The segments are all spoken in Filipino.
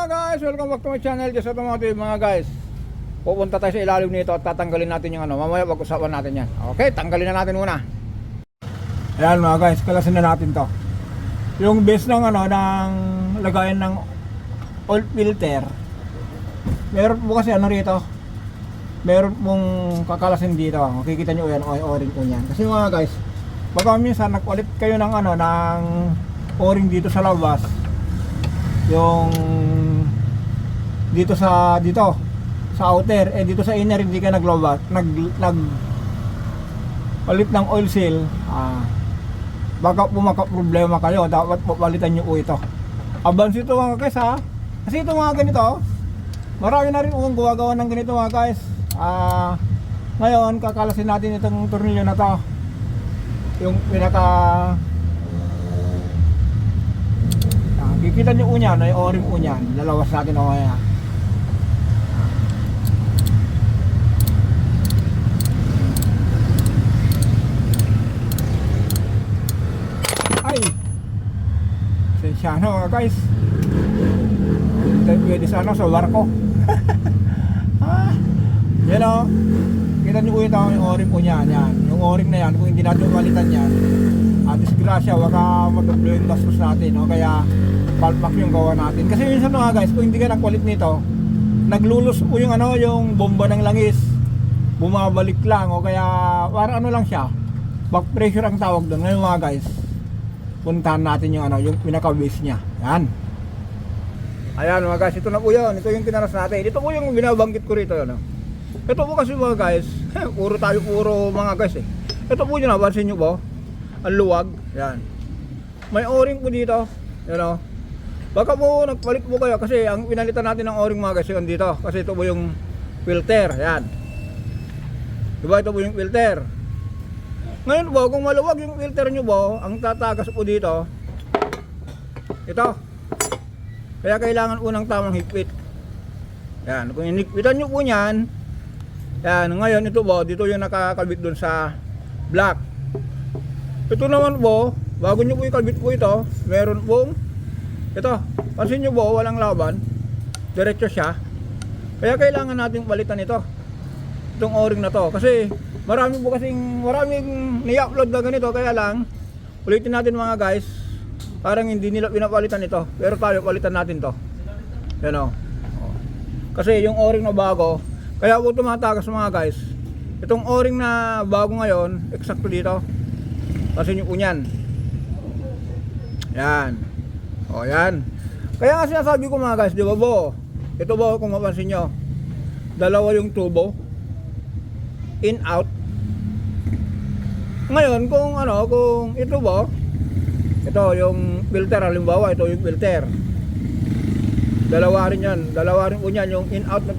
mga guys, welcome back to my channel. Just Automotive mga guys. Pupunta tayo sa ilalim nito at tatanggalin natin yung ano. Mamaya pag-usapan natin yan. Okay, tanggalin na natin muna. Ayan mga guys, kalasin na natin to. Yung base ng ano, ng lagayan ng oil filter Meron po kasi ano rito. Meron pong kakalasin dito. Makikita nyo yan, o-ring po yan. Kasi mga guys, baka minsan nag-ulit kayo ng ano, ng o-ring dito sa labas. Yung dito sa dito. Sa outer. Eh dito sa inner hindi ka naglobat. Nag nag palit ng oil seal. Ah. Baka po problema kayo. Dapat po palitan nyo po ito. Abans ito mga guys ha? Kasi ito mga ganito marami na rin po gumagawa ng ganito mga guys. Ah ngayon kakalasin natin itong tornilyo na to. Yung pinaka Ah, kikita niyo unyan, ay oring unyan. Lalawas natin o kaya. Ay! Na mga guys. Hindi pwede sa ano, sa barko. ah, yan o. Kita niyo po ito yung oring unyan. Yan. Yung oring na yan, kung hindi natin palitan yan, ah, disgrasya, baka magdoblo yung gastos natin, no? Kaya, palpak yung gawa natin. Kasi minsan mga guys, kung hindi ka nagpalit nito, naglulus po yung ano, yung bomba ng langis. Bumabalik lang, o kaya, parang ano lang siya, back pressure ang tawag doon. Ngayon mga guys, puntahan natin yung ano, yung pinaka-base niya. Yan. Ayan mga guys, ito na po yun. Ito yung kinaras natin. Ito po yung binabanggit ko rito. Ano? Ito po kasi mga guys, puro tayo puro mga guys eh. Ito po yun, napansin nyo po? Ang luwag. Yan. May o-ring po dito. Yan o. Baka po nagpalit po kayo kasi ang pinalitan natin ng o-ring mga guys yun dito. Kasi ito po yung filter. Yan. Diba ito po yung filter. Ngayon po, kung maluwag yung filter nyo po, ang tatagas po dito, ito. Kaya kailangan unang tamang higpit. Yan, kung hinigpitan nyo po yan, yan, ngayon ito po, dito yung nakakabit dun sa block. Ito naman po, bago nyo po ikabit po ito, meron pong, ito, pansin nyo po, walang laban, diretso siya. Kaya kailangan nating palitan ito. Itong o-ring na to. Kasi marami po kasing, maraming ni-upload na ganito, kaya lang, ulitin natin mga guys, parang hindi nila pinapalitan ito. Pero tayo, palitan natin to. Yan o. Kasi yung o-ring na bago, kaya po tumatagas mga guys. Itong o-ring na bago ngayon, eksakto dito. Kasi yung unyan. Yan. O yan. Kaya nga sinasabi ko mga guys, di ba bo? Ito ba kung mapansin nyo? Dalawa yung tubo. In, out. Ngayon, kung ano, kung ito ba? Ito yung filter, halimbawa, ito yung filter. Dalawa rin yan. Dalawa rin po yan, yung in, out na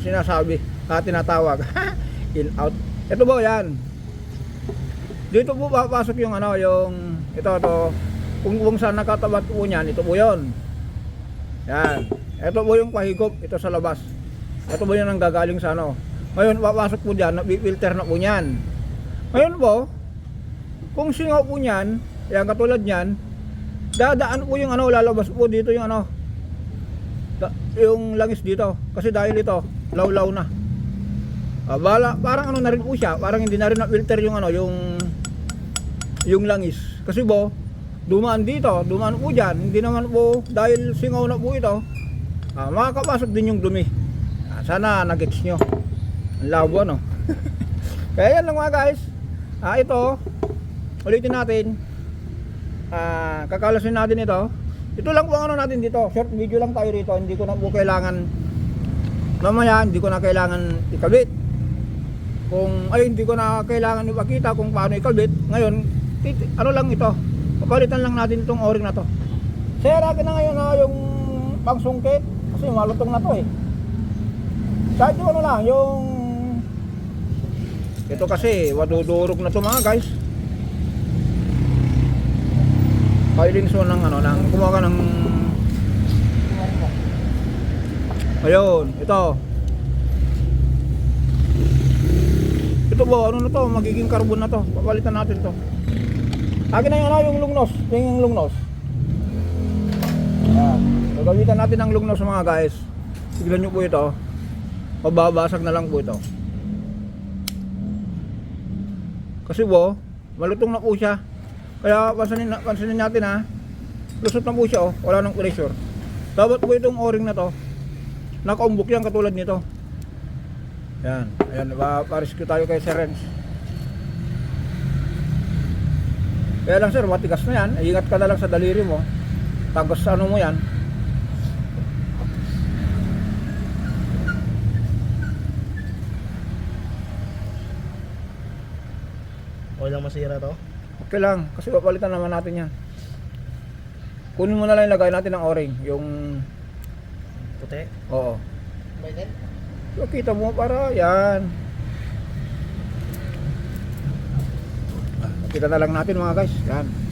sinasabi. Ah, tinatawag. in, out. Ito ba yan? Dito po papasok yung ano, yung ito to. Kung kung saan nakatabat po niyan, ito po 'yon. Yan. Ito po yung pahigop, ito sa labas. Ito po yung ang gagaling sa ano. Ngayon papasok po diyan, filter na po niyan. Ngayon po, kung singaw po niyan, yan katulad niyan, dadaan po yung ano, lalabas po dito yung ano, da- yung langis dito. Kasi dahil ito, law-law na. Ah, bala, parang ano na rin po siya, parang hindi na rin na-filter yung ano, yung yung langis. Kasi bo, dumaan dito, dumaan po dyan, hindi naman po, dahil singaw na po ito, ah, makakapasok din yung dumi. Ah, sana nag-gets nyo. Ang labo ano. Kaya yan lang mga guys. Ah, ito, ulitin natin. Ah, kakalasin natin ito. Ito lang po ang ano natin dito. Short video lang tayo rito. Hindi ko na po kailangan mamaya hindi ko na kailangan ikabit kung ay hindi ko na kailangan ipakita kung paano ikabit ngayon ano lang ito papalitan lang natin itong o-ring na to sir akin na ngayon ha, yung pangsungkit kasi malutong na to eh kahit yung ano lang yung ito kasi wadudurog na to mga guys filing so ng ano ng kumuha ka ng ayun ito ito po ano na to magiging carbon na to papalitan natin to akin na yung ano yung lungnos yung lungnos yan Gagamitan natin ng lugnos mga guys. Tignan nyo po ito. Mababasag na lang po ito. Kasi po, malutong na po siya. Kaya pansinin, pansinin natin ha. Lusot na po siya oh. Wala nang pressure. Dapat po itong o-ring na to. Nakaumbok yan katulad nito. Yan. Ayan, pa, pa-rescue tayo kay Sir Renz. Kaya lang sir, matigas na yan. Ingat ka na lang sa daliri mo. Tagos sa ano mo yan. Okay lang masira to? Okay lang, kasi papalitan naman natin yan. Kunin mo na lang yung lagay natin ng o-ring. Yung, Puti? oo. Mainit? So, kita mo para, yan. Kita na lang natin mga guys. Yan.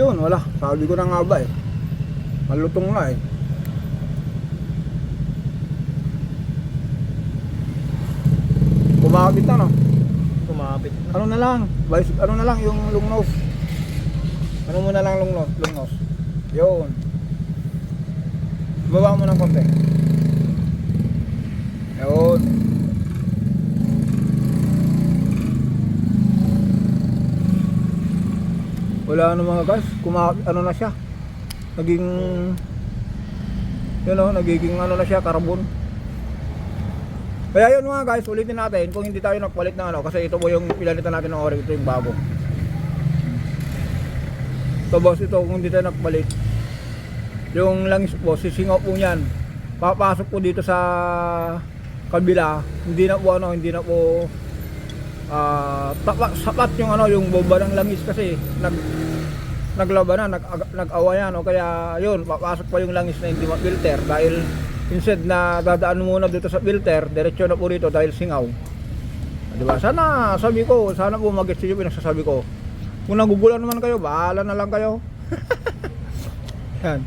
Yun, wala. Sabi ko na nga ba eh. Malutong na eh. Kumakabit na no? Kumapit na. Ano na lang? Ano na lang yung long nose? Ano mo na lang long nose? Long nose. Yun. Baba mo ng konti. Yun. Wala na mga guys. Kuma ano na siya? Naging yun o, nagiging ano na siya, carbon. Kaya yun mga guys, ulitin natin kung hindi tayo nagpalit ng ano kasi ito po yung pinalitan natin ng orig, ito yung bago. So boss, ito kung hindi tayo nagpalit, yung langis po, sisingaw po niyan. Papasok po dito sa kabila, hindi na po ano, hindi na po ah tapat, sapat yung ano, yung bomba ng langis kasi nag naglaban na, nag, nag-awayan o kaya yun, papasok pa yung langis na hindi ma-filter dahil instead na dadaan muna dito sa filter, diretso na po rito dahil singaw. Di ba? Sana, sabi ko, sana po mag-gets yung pinagsasabi ko. Kung nagugulan naman kayo, bahala na lang kayo. Yan.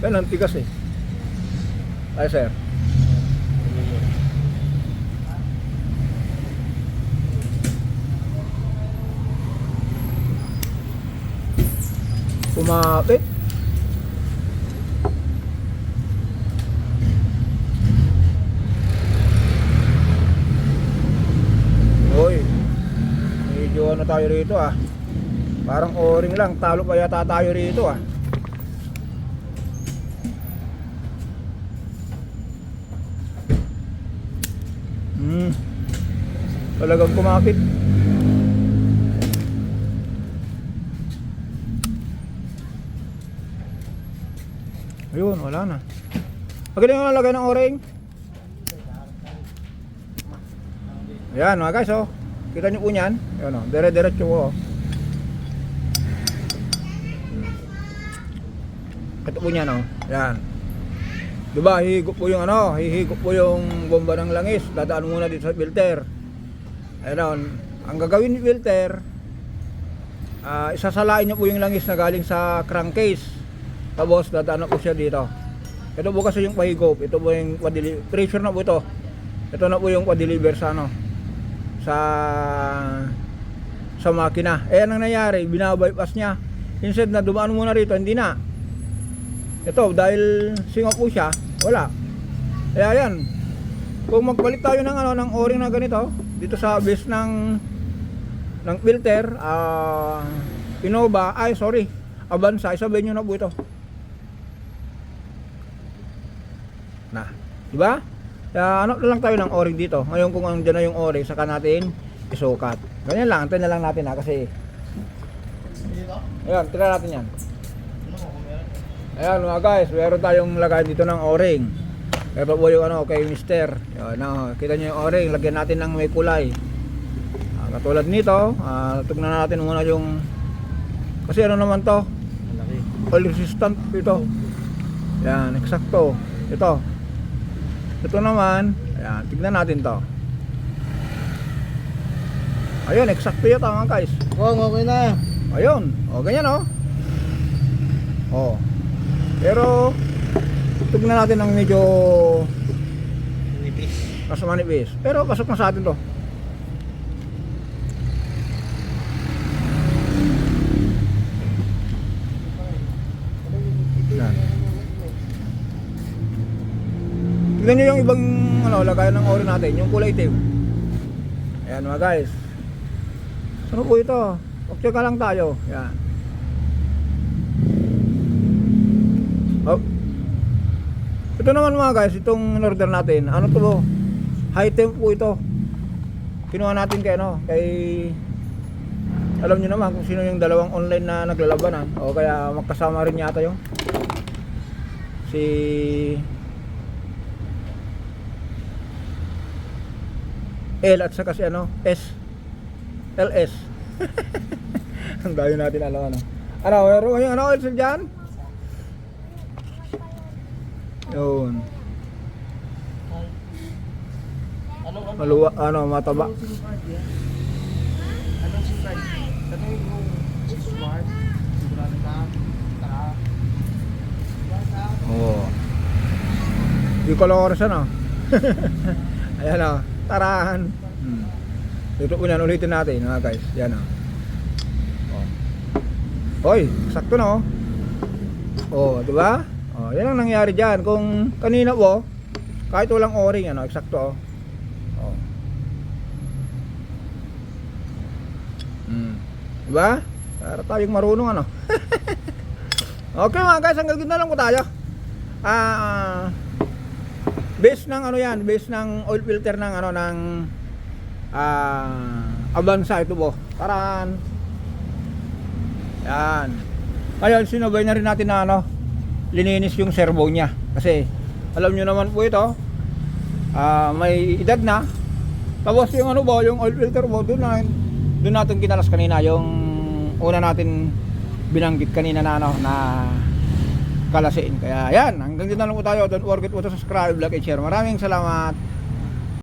Yan, ang tigas eh. Ay, sir. Kumapit. Hoy. Medyo ano tayo rito ah. Parang o-ring lang, talo pa yata tayo rito ah. Hmm. Talagang kumapit. Ayun, wala na. Magaling yung nalagay ng o-ring. Ayan mga guys oh. Kita nyo po yan. Ayan oh. Dire-diretso po oh. Ito po yan oh. Ayan. Diba, hihigop po yung ano, hihigop po yung bomba ng langis. Dadaan muna dito sa filter. Ayan oh. Ang gagawin ni filter, ah isasalain niyo po yung langis na galing sa crankcase. Tapos dadaan na po siya dito. Ito po kasi yung pahigop. Ito po yung pa-deli- pressure na po ito. Ito na po yung pa-deliver sa ano sa sa makina. Eh anong nangyari? Binabypass niya. Instead na dumaan muna rito, hindi na. Ito, dahil singaw po siya, wala. Kaya yan. Kung magpalit tayo ng ano ng o-ring na ganito dito sa base ng ng filter, ah Innova, ay sorry, Avanza, isabay nyo na po ito. Na, di ba? Kaya ano na lang tayo ng o-ring dito. Ngayon kung andyan na yung o-ring, saka natin isukat. Ganyan lang, antayin na lang natin ha kasi? Ayan, tira natin yan. Ano? Ayan mga guys, meron tayong lagay dito ng o-ring. Ito po yung ano, kay mister. Ayan, oh, kita nyo yung o-ring, lagyan natin ng may kulay. Ah, katulad nito, ah, tugnan natin muna yung... Kasi ano naman to, Malaki. oil resistant ito. Yan, eksakto. Ito. Ito naman, ayan, tignan natin to. Ayun, eksakto yata mga guys. Oo, okay na. Ayun. O, ganyan o. O. Pero, tignan natin ng medyo Nipis. mas manipis. Pero pasok na sa atin to. Tignan nyo yung ibang ano, lagayan ng ori natin, yung kulay itim. Ayan mga guys. Ano po ito? Okay ka lang tayo. Yan. Oh. Ito naman mga guys, itong order natin. Ano to? bo? High temp po ito. Kinuha natin kay ano, kay alam niyo naman kung sino yung dalawang online na naglalabanan o kaya magkasama rin yata yung si L at saka si ano S LS ang dayo natin alam ano ano meron yung ano seal dyan yun ano? maluwa ano mataba? Anong SIM card? Ano yung smart? Sigurado ano ayan o tarahan hmm. ito unan ulitin natin mga guys yan o oh. Hoy, sakto na oh. Oh, 'di ba? Oh, 'yan ang nangyari diyan. Kung kanina po, kahit walang o-ring ano, eksakto oh. Oh. Hmm. 'Di ba? Para tayong marunong ano. okay mga guys, hanggang dito na lang po tayo. Ah, ah, base ng ano 'yan, base ng oil filter ng ano ng ah Avanza ito po. Taran. Yan. Ngayon, sinabay na rin natin na ano, lininis yung servo niya. Kasi, alam nyo naman po ito, ah, may edad na. Tapos yung ano ba, yung oil filter mo, doon na, doon natin kinalas kanina, yung una natin binanggit kanina na ano, na kalasin. Kaya yan, hanggang dito na lang po tayo. Don't forget to subscribe, like, and share. Maraming salamat.